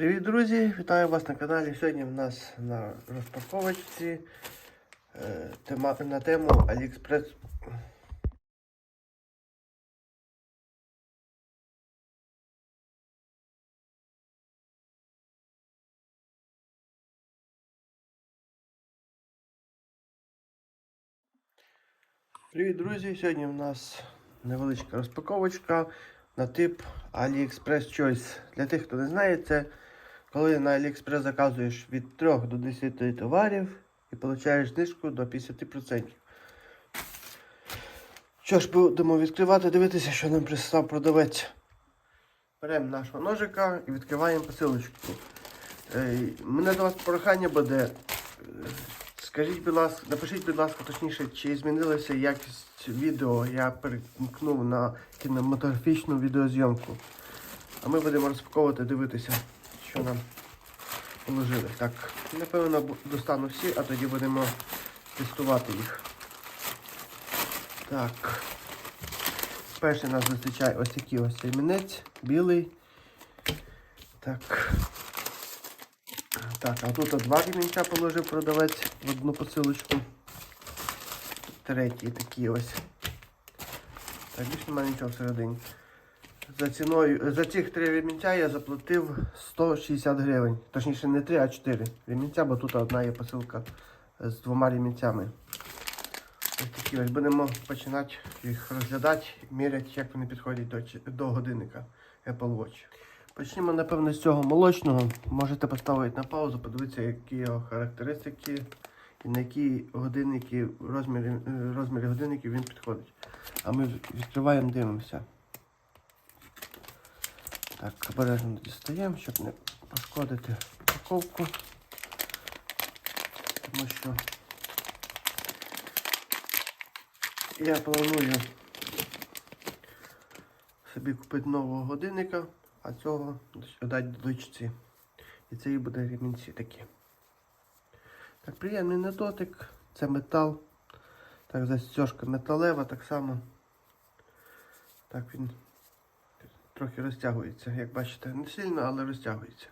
Привіт, друзі! Вітаю вас на каналі. Сьогодні в нас на розпаковочці е, на тему AliExpress. Привіт, друзі! Сьогодні в нас невеличка розпаковочка на тип AliExpress Choice. Для тих, хто не знає, це коли на AliExpress заказуєш від 3 до 10 товарів і получаєш знижку до 50%. Що ж, будемо відкривати, дивитися, що нам прислав продавець. Беремо нашого ножика і відкриваємо посилочку. Е, Мене до вас прохання буде. е, Скажіть, будь ласка, напишіть, будь ласка, точніше, чи змінилася якість відео. Я перемкнув на кінематографічну відеозйомку. А ми будемо розпаковувати, дивитися, що нам положили. Так, напевно, достану всі, а тоді будемо тестувати їх. Так. Перший нас зустрічає ось такий ось ремінець, білий. Так. Так, а тут два ремінця положив продавець в одну посилочку. Третій такий ось. Так, більше немає нічого всередині. За ціною, за цих три ремінця я заплатив 160 гривень. Точніше не три, а чотири ремінця, бо тут одна є посилка з двома ремінцями. Ось такі ось будемо починати їх розглядати, міряти, як вони підходять до, до годинника Apple Watch. Почнімо, напевно, з цього молочного. Можете поставити на паузу, подивитися, які його характеристики і на які годинники, розміри, е, розміри годинників він підходить. А ми відкриваємо, дивимося. Так, обережно дістаємо, щоб не пошкодити упаковку. Тому що я планую собі купити нового годинника, а цього дати дочці. І це і буде ремінці такі. Так, приємний на дотик. Це метал. Так, застежка металева, так само. Так він трохи розтягується, як бачите, не сильно, але розтягується.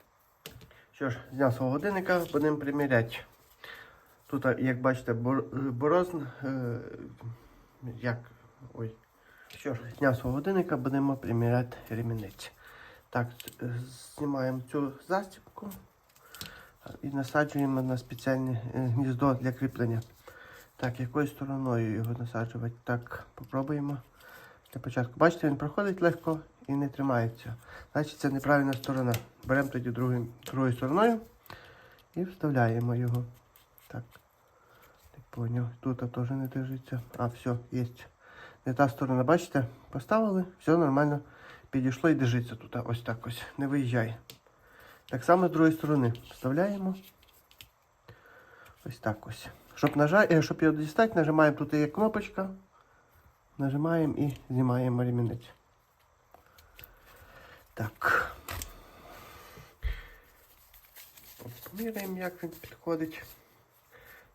Що ж, зняв свого годинника, будемо приміряти. Тут, як бачите, е, борозн. Е, як. Ой. Що ж, зняв свого годинника, будемо приміряти ремінець. Так, е, знімаємо цю застібку і насаджуємо на спеціальне гніздо для кріплення. Так, якою стороною його насаджувати? Так, попробуємо. Для початку. Бачите, він проходить легко і не тримається. Значить, це неправильна сторона. Беремо тоді другим, другою стороною і вставляємо його. Так. Так поняв. Тут теж не держиться. А, все, є. Не та сторона, бачите? Поставили, все нормально. Підійшло і держиться тут. Ось так ось. Не виїжджає. Так само з другої сторони. Вставляємо. Ось так ось. Щоб, нажа... е, щоб його дістати, нажимаємо тут є кнопочка. Нажимаємо і знімаємо ремінець. Так. Поміряємо, як він підходить.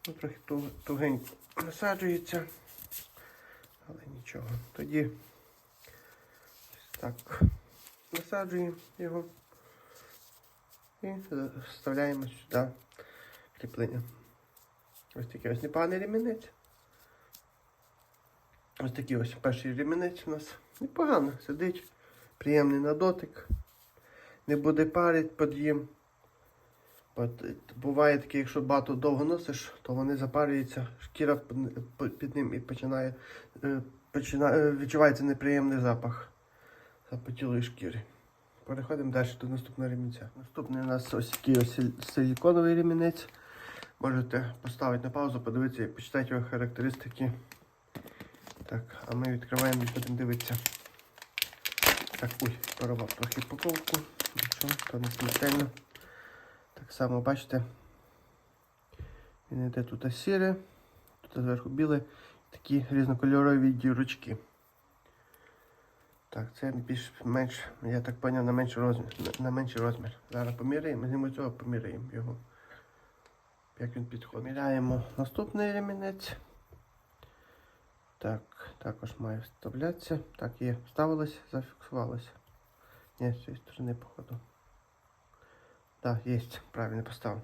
Ну, трохи тугенько насаджується. Але нічого. Тоді так насаджуємо його і вставляємо сюди кріплення. Ось такий ось непоганий ремінець. Ось такий ось перший ремінець у нас. Непогано сидить, приємний на дотик. Не буде парить под'їм. Е, буває таке, якщо багато довго носиш, то вони запарюються, шкіра під- ним і починає, е, починає е, відчувається неприємний запах запотілої шкіри. Переходимо далі до наступного ремінця. Наступний у нас ось такий ось силіконовий ремінець. Можете поставити на паузу, подивитися і почитати його характеристики. Так, а ми відкриваємо і будемо дивитися. Так, ой, порвав трохи упаковку. Нічого, то не смертельно. Так само, бачите, він йде тут сіре, тут зверху біле, такі різнокольорові дірочки. Так, це більш-менш, я так зрозумів, на менший розмір. На, на менший розмір. Зараз поміряємо, знімемо цього, поміряємо його. Як він підходить. Міряємо наступний ремінець. Так, також має вставлятися. Так, є. Вставилось, зафіксувалося. Ні, з цієї сторони, походу. Так, є, правильно поставив.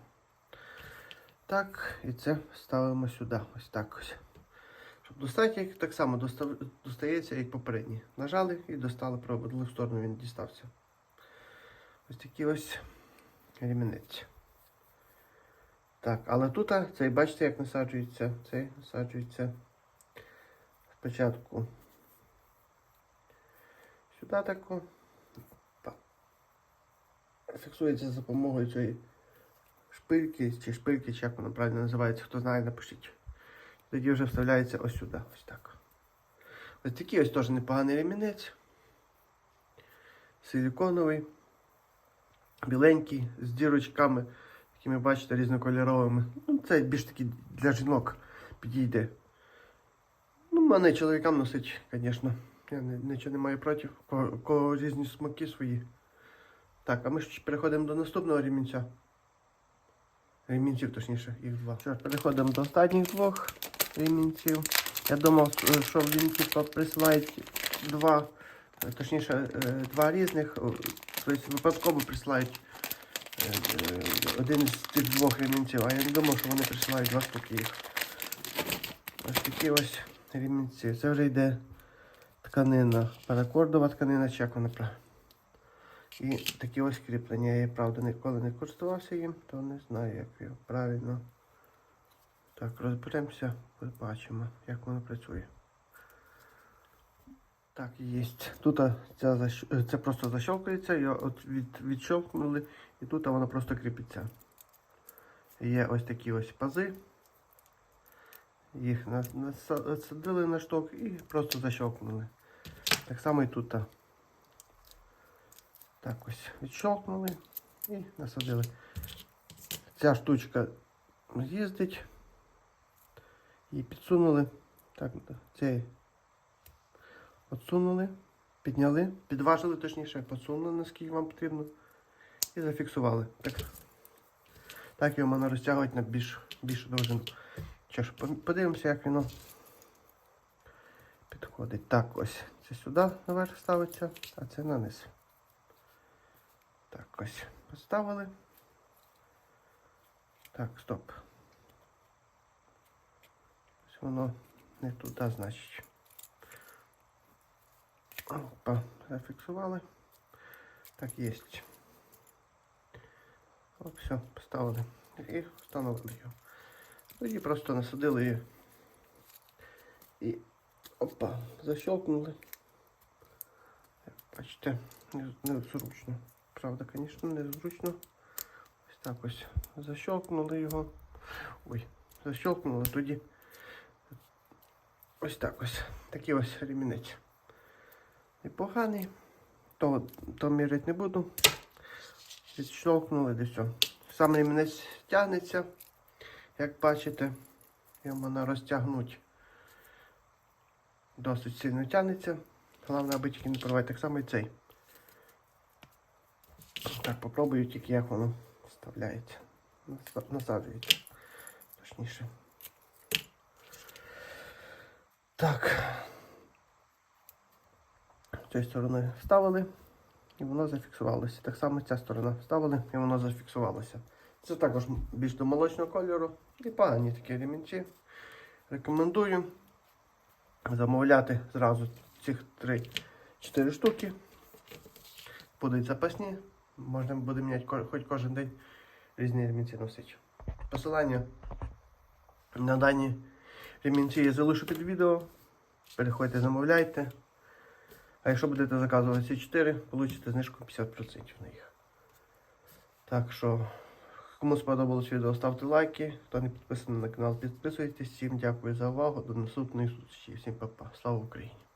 Так, і це ставимо сюди. Ось так ось. Щоб достати, як так само достав, достається, як попередній. Нажали і достали проводили в сторону, він дістався. Ось такий ось ремінець. Так, але тут цей, бачите, як насаджується. Цей насаджується спочатку сюди тако. Па. Фіксується за допомогою цієї шпильки, чи шпильки, чи як воно правильно називається, хто знає, напишіть. Тоді вже вставляється ось сюди, ось так. Ось такий ось теж непоганий ремінець. Силіконовий, біленький, з дірочками, які ви бачите, різнокольоровими. Ну, це більш такий для жінок підійде. Мене чоловікам носить, звісно. Я нічого не маю проти. Кого, різні смаки свої. Так, а ми ж переходимо до наступного ремінця. Ремінців, точніше, їх два. Що переходимо до останніх двох ремінців. Я думав, е, що він типу, присилають два, е, точніше, е, два різних. Тобто випадково присилають один з цих двох ремінців, а я не думав, що вони присилають два їх. Ось такі ось ремінці. Це вже йде тканина, паракордова тканина, чи як вона правильно. І такі ось кріплення. Я правда ніколи не користувався їм, то не знаю, як його правильно. Так, розберемося, побачимо, як воно працює. Так, є. Тут ця е, це просто защелкується, його від... відщелкнули, і тут воно просто кріпиться. Є ось такі ось пази. Їх нас- насадили на шток і просто защелкнули. Так само і тут. Так ось відщелкнули і насадили. Ця штучка їздить. Її підсунули. Так, цей отсунули, підняли, підважили точніше, підсунули, наскільки вам потрібно. І зафіксували. Так, так його можна розтягувати на більш, більшу довжину. Що ж, подивимося, як воно підходить. Так, ось це сюди наверх ставиться, а це на низ. Так, ось поставили. Так, стоп. Ось воно не туди, значить. Опа, зафіксували. Так, є. О, все, поставили. І встановили його. Тоді просто насадили її. І опа, защелкнули. Бачите, незручно. Правда, звісно, незручно. Ось так ось защелкнули його. Ой, защелкнули тоді. Ось так ось. Такий ось ремінець. Непоганий. То, то міряти не буду. Відщелкнули де все. Сам ремінець тягнеться, як бачите. Його можна розтягнути. Досить сильно тягнеться. Головне, аби тільки не порвати. Так само і цей. Так, попробую тільки як воно вставляється. Насаджується. Точніше. Так. З цієї сторони вставили і воно зафіксувалося. Так само ця сторона вставили і воно зафіксувалося. Це також більш до молочного кольору. І погані такі ремінці. Рекомендую замовляти зразу цих 3-4 штуки. Будуть запасні. Можна буде міняти хоч кожен день різні ремінці носити. Посилання на дані ремінці я залишу під відео. Переходьте, замовляйте. А якщо будете заказувати ці 4, получите знижку 50% на їх. Так що, кому сподобалось відео, ставте лайки. Хто не підписаний на канал, підписуйтесь. Всім дякую за увагу. До наступної зустрічі. Всім па-па. Слава Україні!